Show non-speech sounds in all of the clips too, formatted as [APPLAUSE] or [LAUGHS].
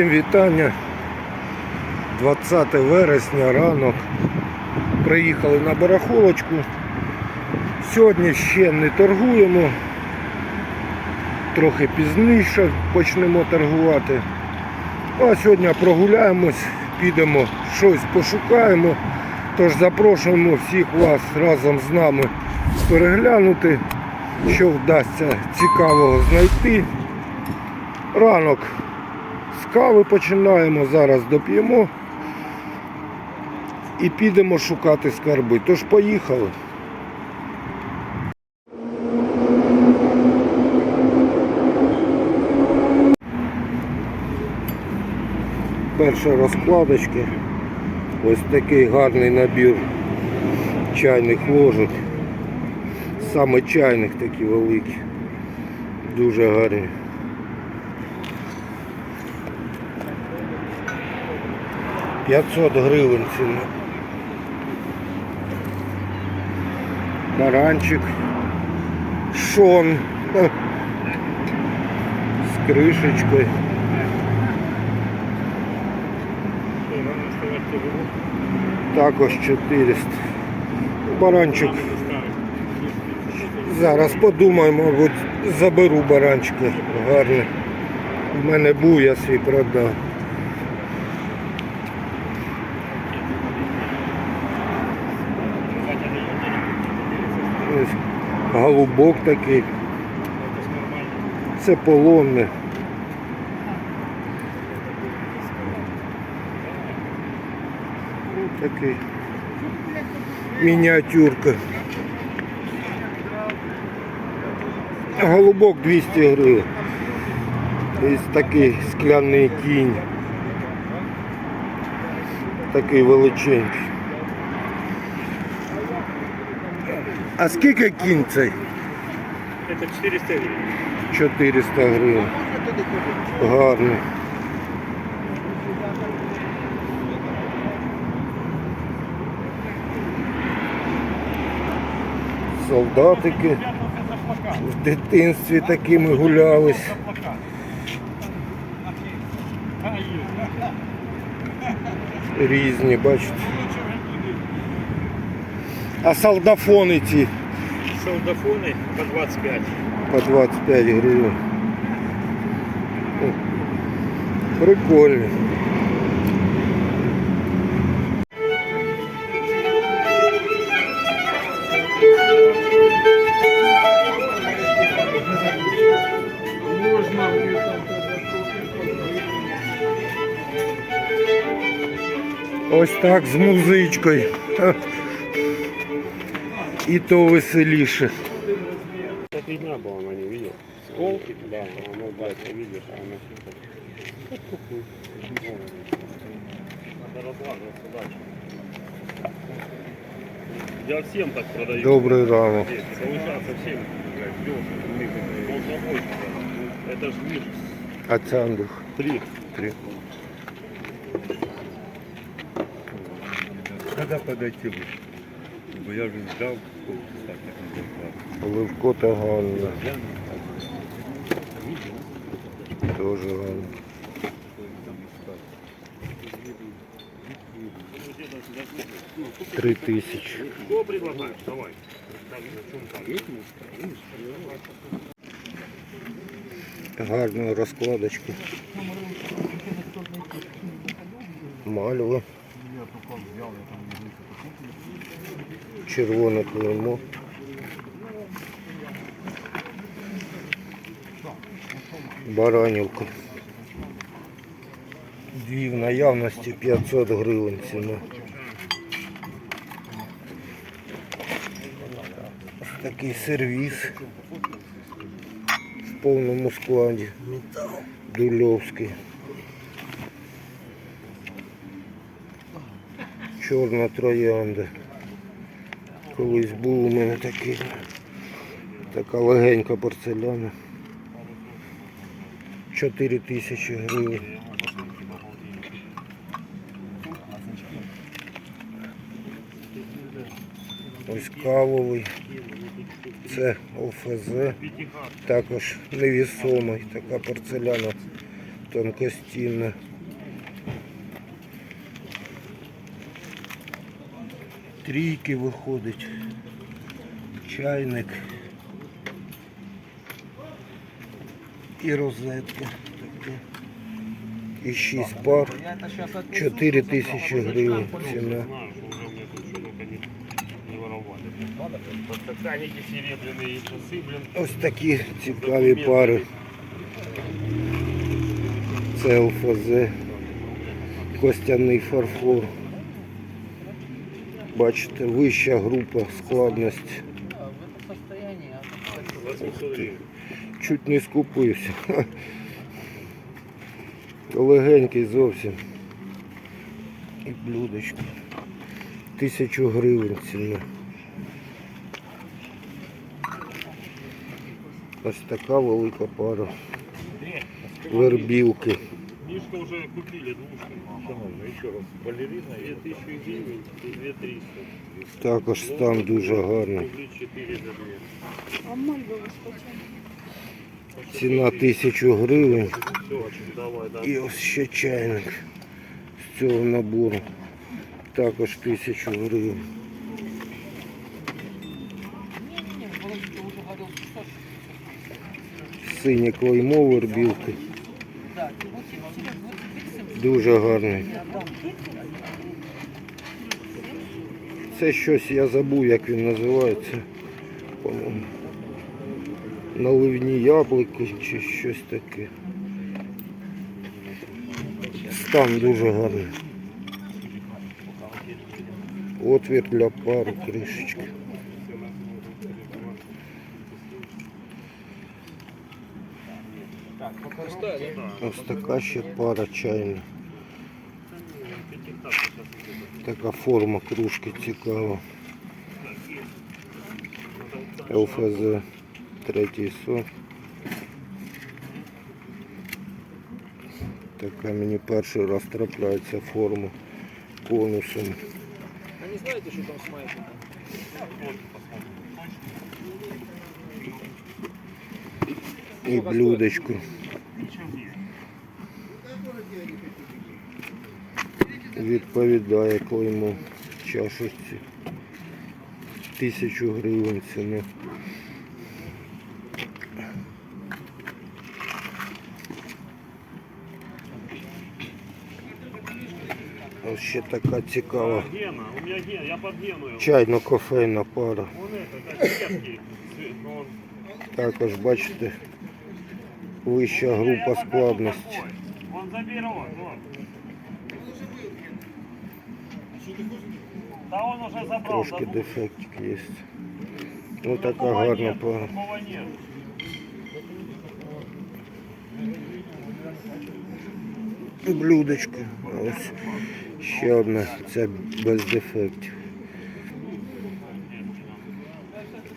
Всім вітання. 20 вересня, ранок. Приїхали на барахолочку. Сьогодні ще не торгуємо. Трохи пізніше почнемо торгувати. А сьогодні прогуляємось, підемо, щось пошукаємо. Тож запрошуємо всіх вас разом з нами переглянути, що вдасться цікавого знайти. Ранок кави починаємо, зараз доп'ємо і підемо шукати скарби. Тож поїхали. Перша розкладочка. Ось такий гарний набір чайних ложок. Саме чайних такі великі. Дуже гарні. П'ятсот гривень ціна. Баранчик. Шон. З кришечкою. Також 400. Баранчик. Зараз подумаємо, мабуть, заберу баранчика гарний. У мене був, я свій продав. Голубок такий. Це полонне. Такий. Мініатюрка. Голубок 200 гривень. Ось такий скляний кінь. Такий величенький. А скільки кінь цей? Это 400 гривен. 400 гривень. Гарний. Солдатики в дитинстві такими гулялись. Різні, бачите. А солдафони ці Солдафоны по 25. по 25 гривень. О, Прикольно. Ось так з музичкою. І то веселіше. Так видна была, она не видел. Сколки? Да, она, блядь, видишь, а она... Надо разлаживаться дальше. Я всем так продаю. Добрий ранок. Получается всем, блядь, дешево. Ползавой. Это ж мир. Андрюх? Три. Три. Когда подойти вы? Бо я вже ждав полчаса, як не. Оливко та Ганна. Дуже гарно. Три тисячі. Что предлагаешь? Давай. Гарна розкладочка. Мальва. Червоне клеймо. Баранівка. Дві в наявності 500 гривень ціна. Такий сервіс в повному складі. Дульовський. Чорна троянда. Колись був у мене такий. Така легенька порцеляна. 4 тисячі гривень. Ось кавовий. Це ОФЗ. Також невісомий. Така порцеляна тонкостінна. Трійки виходить. Чайник. І розетка. І шість пар. 4 тисячі гривень ціна. Ось такі цікаві пари. Це ЛФЗ, костяний фарфор. Бачите, вища група складності. 800 гривен. Чуть не скупився. [LAUGHS] Легенький зовсім. І блюдечко. Тисячу гривень ціна. Ось така велика пара. Вербівки. Мишка уже купили двушку. Еще раз, балерина 2000 гривен и 2300. Також стан дуже гарний. Рублей 4 за 2. А мальва почем? Ціна тисячу гривень. Все, давай, да. І ось ще чайник з цього набору. Також тисячу гривень. Синє клеймо вербівки. Дуже гарний. Це щось я забув, як він називається. Наливні яблуки чи щось таке. Стан дуже гарний. Отвір для пари кришечки. Ось така ще пара чайна. Така форма кружки цікава. ЛФЗ третій сорт. Така мені перший раз трапляється форма конусом. А не знаете, что там с маятником? І блюдечко. Відповідає клеймо чашечці. Тисячу гривень ціна. Ось ще така цікава под чайно-кофейна пара. Також бачите, вища група складності. Он заберет, вот. Да он уже забрал. Трошки дефектик є. Ось така гарна пара. блюдечко. Ось ще одна, це без дефектів.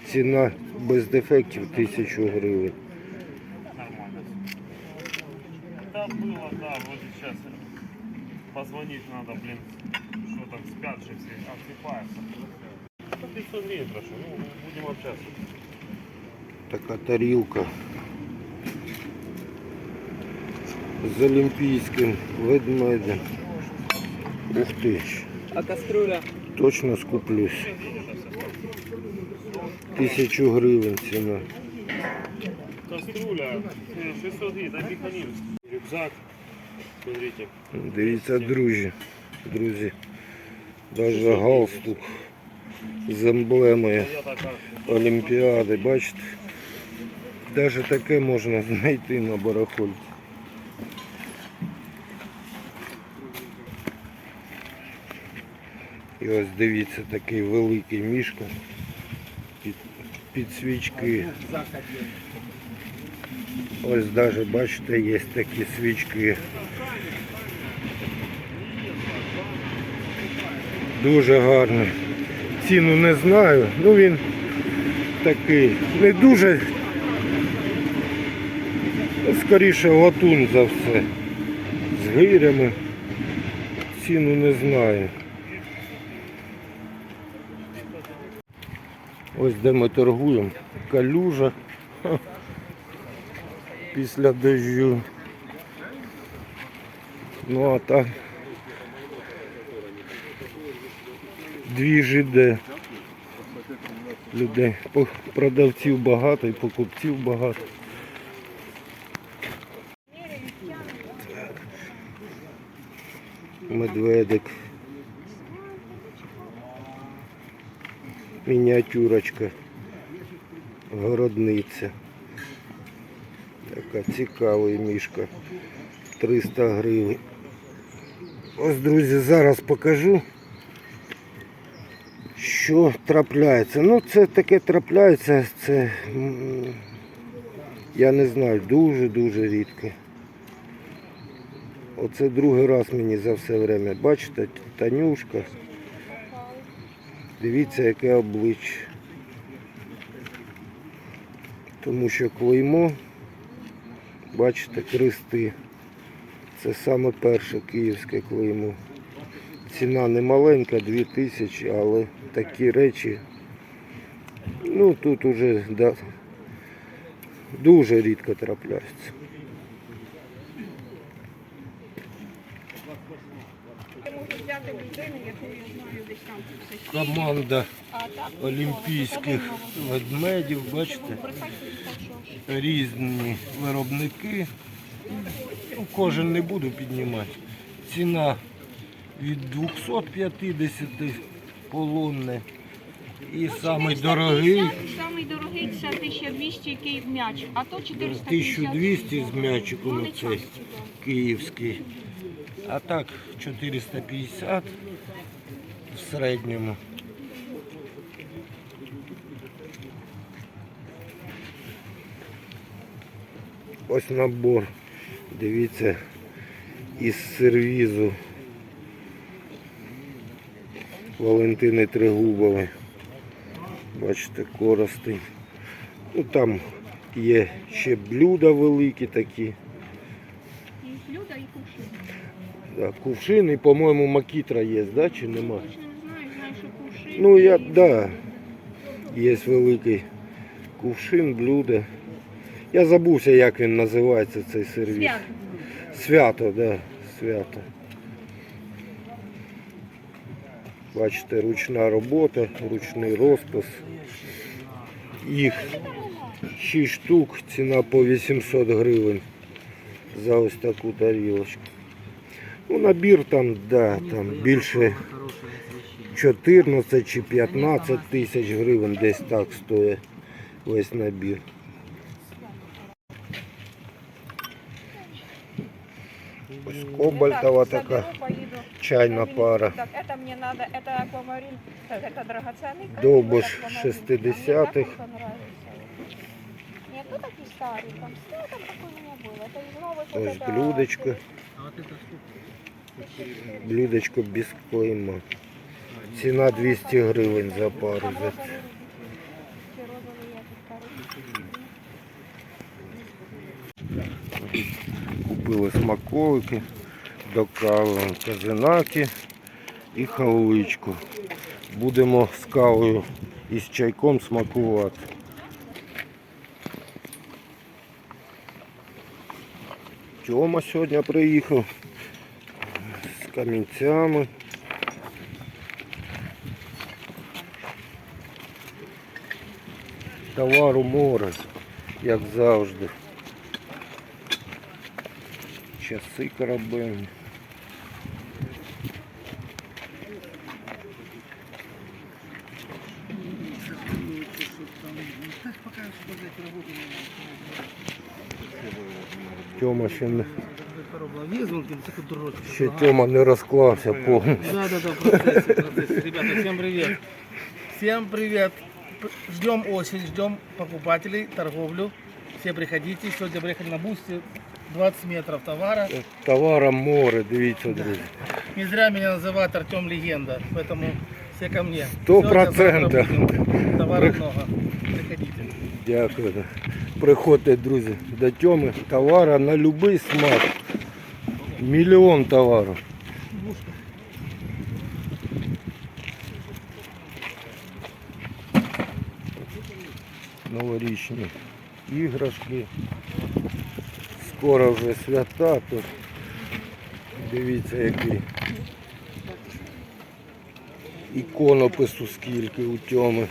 Ціна без дефектів тисячу гривень. Нормально. Да, вроде сейчас позвонить надо, блин, что там спят же все, отсыпаются. Ну, 500 гривен прошу, ну, будем общаться. Така тарілка з олімпійським ведмедем. Ух ти А кастрюля? точно скуплюсь. Тисячу гривень ціна. Кастрюля, э, 600 гривен, дай механизм. Рюкзак, смотрите. Дивіться, друзі, друзі. Даже галстук з емблемою Олімпіади, бачите? Даже таке можна знайти на барахольці. І ось дивіться такий великий мішка під, під свічки. Ось навіть бачите, є такі свічки. Дуже гарний. Ціну не знаю, ну він такий, не дуже, скоріше латун за все. З гирями. Ціну не знаю. Ось де ми торгуємо. Калюжа. Після дощу. Ну а так. Дві жиде. Людей. Продавців багато і покупців багато. Медведик. Мініатюрочка. Городниця. Така цікава мішка. 300 гривень. Ось, друзі, зараз покажу, що трапляється. Ну, це таке трапляється, це я не знаю, дуже-дуже рідко. Оце другий раз мені за все время. Бачите, Танюшка. Дивіться, яке обличчя. Тому що клеймо, бачите, крести. Це саме перше київське клеймо. Ціна не маленька, 2000, але такі речі, ну тут уже да, дуже рідко трапляються. Команда олімпійських ведмедів, бачите, різні виробники. Ну, Кожен не буду піднімати. Ціна від 250 полонне. І самий дорогий Самий дорогий це 1200, який м'яч, а то 450. 1200 з м'ячиком да. київський. А так 450 в середньому. Ось набор. Дивіться, із сервізу Валентини Тригубової. Бачите, коростень. Ну там є ще блюда великі такі. І блюда, і кувшин. Да, кувшин і, по-моєму, макітра є, да, чи нема? Точно не знаю, знаю, що кувшин. Ну, я, і- да, є великий кувшин, блюдо. Я забувся, як він називається цей сервіс. Свято. Свято, да, свято. Бачите, ручна робота, ручний розпис. Їх 6 штук, ціна по 800 гривень за ось таку тарілочку. Ну, набір там, да, там більше 14 чи 15 тисяч гривень десь так стоїть весь набір. Ось кобальтова така чайна пара. Так, это мне надо, это аквамарин, так, это драгоценный камень, Довбуш вот аквамарин. 60-х. А мне так он понравился. Нет, ну такие старые, там, ну, там такой у меня был. Это из новых вот Ось это- блюдечко. Блюдечко без клейма. Ціна 200 гривень за пару. Там За... розовые, те розовые, эти старые. Купили смаколики, до кави казинаки і халичку. Будемо з кавою і з чайком смакувати. Тьома сьогодні приїхав з камінцями. Товару море, як завжди. Часи корабельні. Тьома ще не, ще Тьома не розклався повністю. Да, да, да, в процессе, в процессе. Ребята, всем привет. Всем привет. П- Ждем осень, ждем покупателей, торговлю. Все приходите. Сегодня приехали на бусте. 20 метров товара. Товара море, дивіться, друзі. Не зря меня называют Артем Легенда. Поэтому все ко мне. Сто Сегодня, завтра процентов. будем. Товара [LAUGHS] много. Приходите. Дякую. Приходьте, друзі, до Тьоми. Товара на будь-який смак. Мільйон товару. Новорічні іграшки. Скоро вже свята, то Дивіться який. Іконопису скільки у тьоми.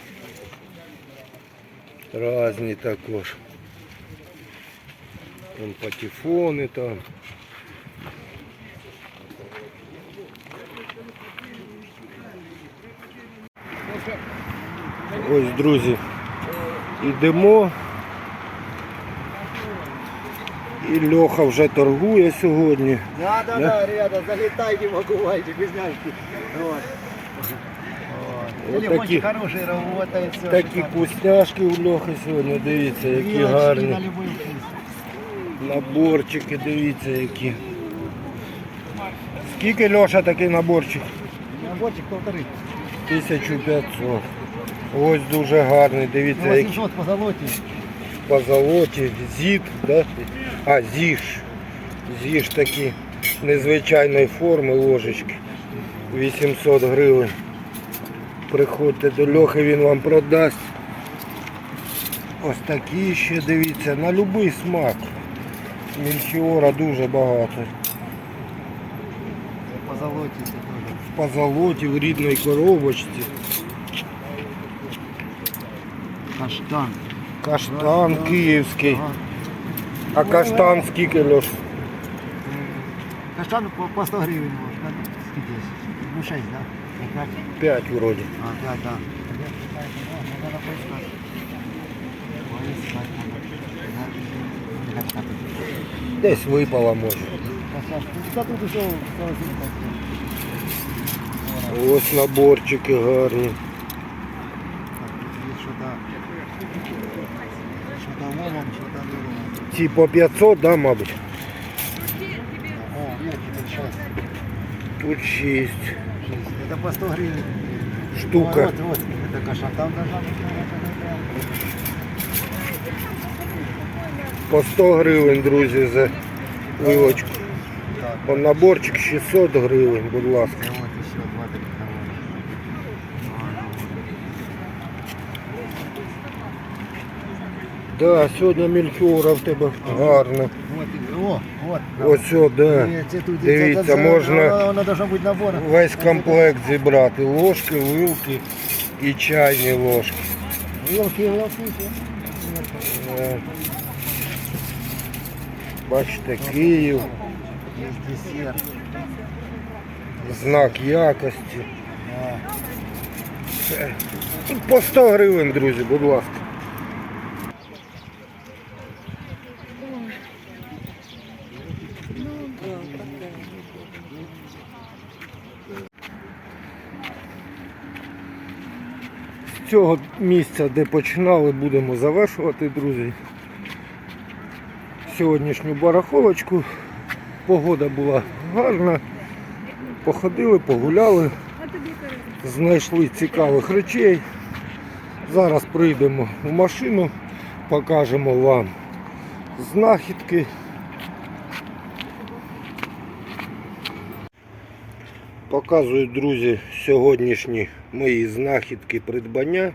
Разні також. Там патефони там. Ось, друзі, йдемо. І Льоха вже торгує сьогодні. Да, да, да, ребята, залетайте, покупайте. Вот такі, хороший, работает, все. такі вкусняшки у Льохи сьогодні, дивіться, які гарні. Наборчики, дивіться які. Скільки Льоша такий наборчик? Наборчик полторы. 1500. Ось дуже гарний, дивіться, які 800 по золоте. по золоті. Зід, да? А, зіж. Зіж такі незвичайної форми ложечки. 800 гривень. Приходьте до Льохи, він вам продасть. Ось такі ще дивіться, на будь-який смак. Мельхіора дуже багато. По золоте это тоже. В позолоті, в рідній коробочці. Каштан. Каштан київський. Ага. А каштан скільки Льош? Каштан по, по 100 гривен можно. Сколько? Ну 6, да? И пять? 5 вроді. А, 5, да. Десь випала може. Ось наборчики гарні. Ці по 500, да, мабуть? Тут 6. Это по 100 гривен. Штука. Вот, вот, это каша. Там По 100 гривень, друзі, за вилочку. По наборчик 600 гривень, будь ласка. Да, сьогодні мельхіора в тебе гарно. Ось, о, да. Дивіться, можна весь комплект зібрати. Ложки, вилки і чайні ложки. Вилки, вилки. Е, Бачите, Київ, знак якості. По 100 гривень, друзі, будь ласка. З цього місця, де починали, будемо завершувати, друзі. Сьогоднішню барахолочку. Погода була гарна. Походили, погуляли знайшли цікавих речей. Зараз прийдемо в машину, покажемо вам знахідки. Показую, друзі, сьогоднішні мої знахідки придбання.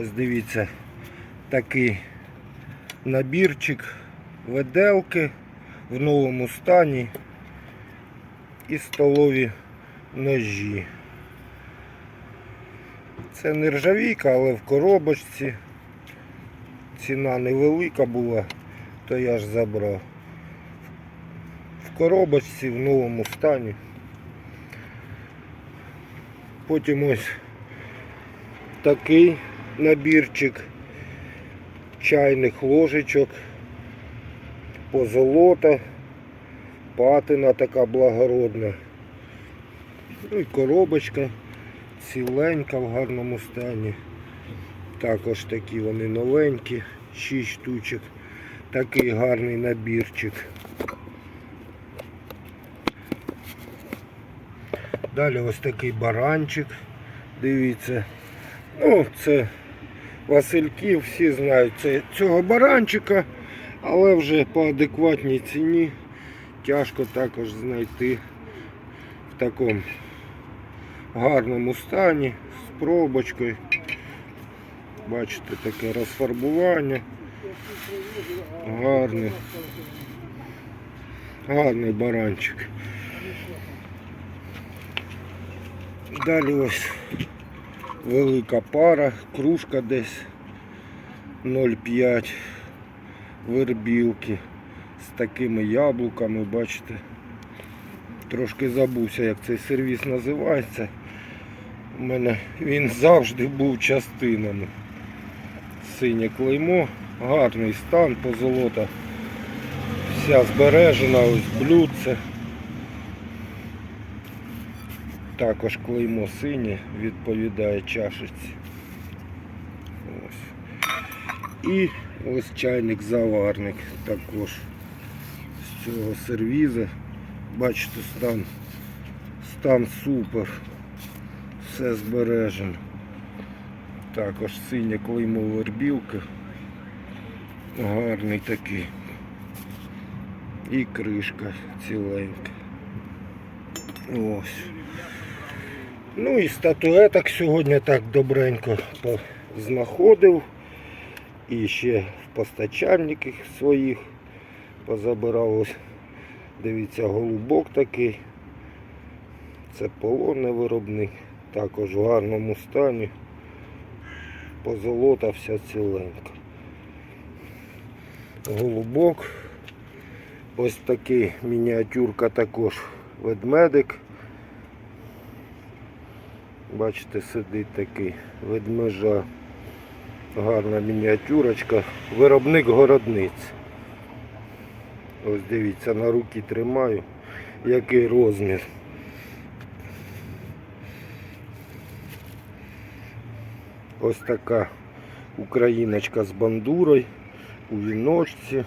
Ось дивіться, такий набірчик веделки в новому стані і столові ножі. Це нержавійка, але в коробочці. Ціна невелика була, то я ж забрав. В коробочці в новому стані. Потім ось такий набірчик чайних ложечок, позолота, патина така благородна. Ну і коробочка ціленька в гарному стані. Також такі вони новенькі, 6 штучок. Такий гарний набірчик. Далі ось такий баранчик. Дивіться. Ну, це Васильків, всі знають цього баранчика, але вже по адекватній ціні тяжко також знайти в такому гарному стані з пробочкою. Бачите, таке розфарбування. Гарне. Гарний баранчик. Далі ось велика пара, кружка десь 0,5 вербілки з такими яблуками, бачите. Трошки забувся, як цей сервіс називається. У мене він завжди був частинами. Синє клеймо, гарний стан, позолота. Вся збережена, ось блюдце. Також клеймо синє відповідає чашечці. Ось. І ось чайник заварник також з цього сервіза. Бачите, стан, стан супер. Все збережено. Також синє клеймо вербілки. Гарний такий. І кришка ціленька. Ось. Ну і статуеток сьогодні так добренько знаходив. І ще в постачальниках своїх позабирав ось. Дивіться, голубок такий. Це полонний виробник. Також в гарному стані. Позолота вся ціленька. Голубок. Ось такий мініатюрка також ведмедик. Бачите, сидить такий ведмежа. Гарна мініатюрочка. Виробник городниць. Ось дивіться, на руки тримаю. Який розмір. Ось така україночка з бандурою у віночці.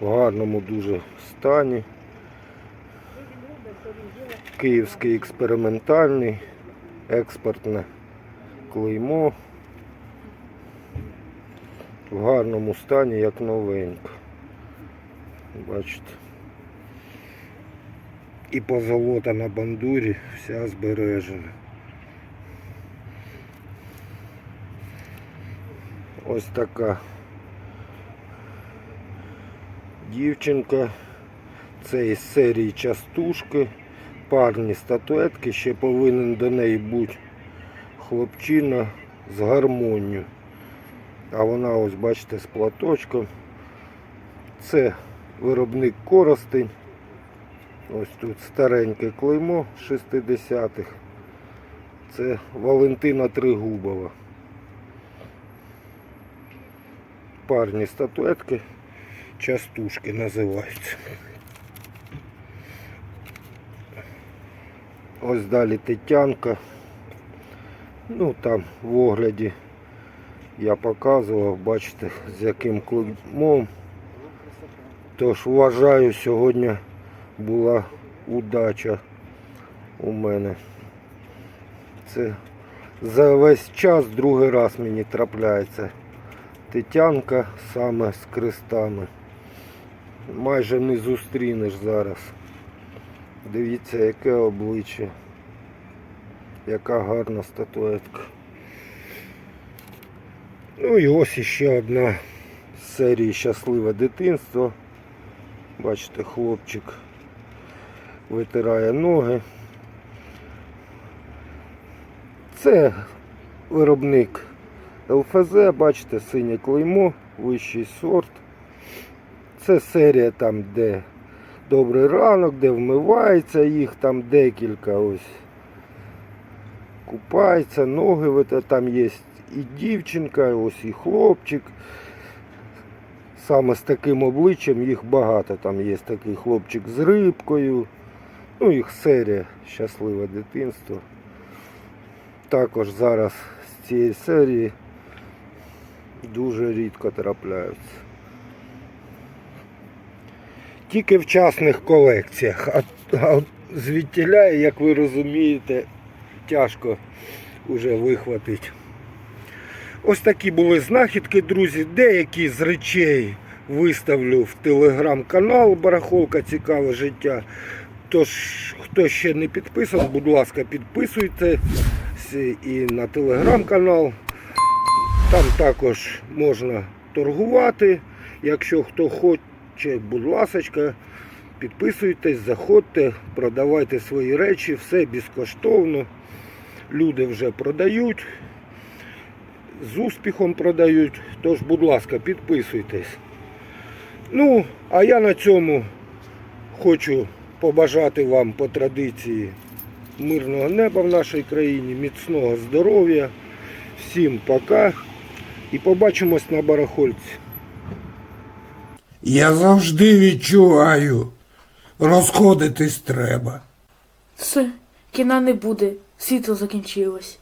В гарному дуже стані. Київський експериментальний, експортне клеймо. В гарному стані, як новенька. Бачите. І позолота на бандурі вся збережена. Ось така дівчинка. Це із серії частушки. Парні статуетки. Ще повинен до неї бути хлопчина з гармонію. А вона ось бачите з платочком. Це виробник Коростень. Ось тут стареньке клеймо 60-х. Це Валентина Тригубова. Парні статуетки, частушки називаються. Ось далі Тетянка. Ну там в огляді я показував, бачите, з яким клеймом. Тож вважаю, сьогодні була удача у мене. Це за весь час другий раз мені трапляється. Тетянка саме з крестами. Майже не зустрінеш зараз. Дивіться, яке обличчя. Яка гарна статуетка. Ну і ось іще одна з серії Щасливе дитинство. Бачите, хлопчик витирає ноги. Це виробник ЛФЗ, бачите, синє клеймо, вищий сорт. Це серія там, де добрий ранок, де вмивається їх, там декілька ось. Купається, ноги, там є і дівчинка, ось і хлопчик. Саме з таким обличчям їх багато. Там є такий хлопчик з рибкою. Ну, їх серія Щасливе дитинство. Також зараз з цієї серії дуже рідко трапляються. Тільки в частних колекціях. А, а звідтіля, як ви розумієте, тяжко вже вихватити. Ось такі були знахідки, друзі. Деякі з речей виставлю в телеграм-канал Барахолка Цікаве життя. Тож, хто ще не підписаний, будь ласка, підписуйтесь і на телеграм-канал. Там також можна торгувати. Якщо хто хоче, будь ласка, Підписуйтесь, заходьте, продавайте свої речі, все безкоштовно. Люди вже продають, з успіхом продають. Тож, будь ласка, підписуйтесь. Ну, а я на цьому хочу побажати вам по традиції мирного неба в нашій країні, міцного здоров'я. Всім пока і побачимось на барахольці. Я завжди відчуваю, розходитись треба. Все, кіна не буде, світло закінчилось.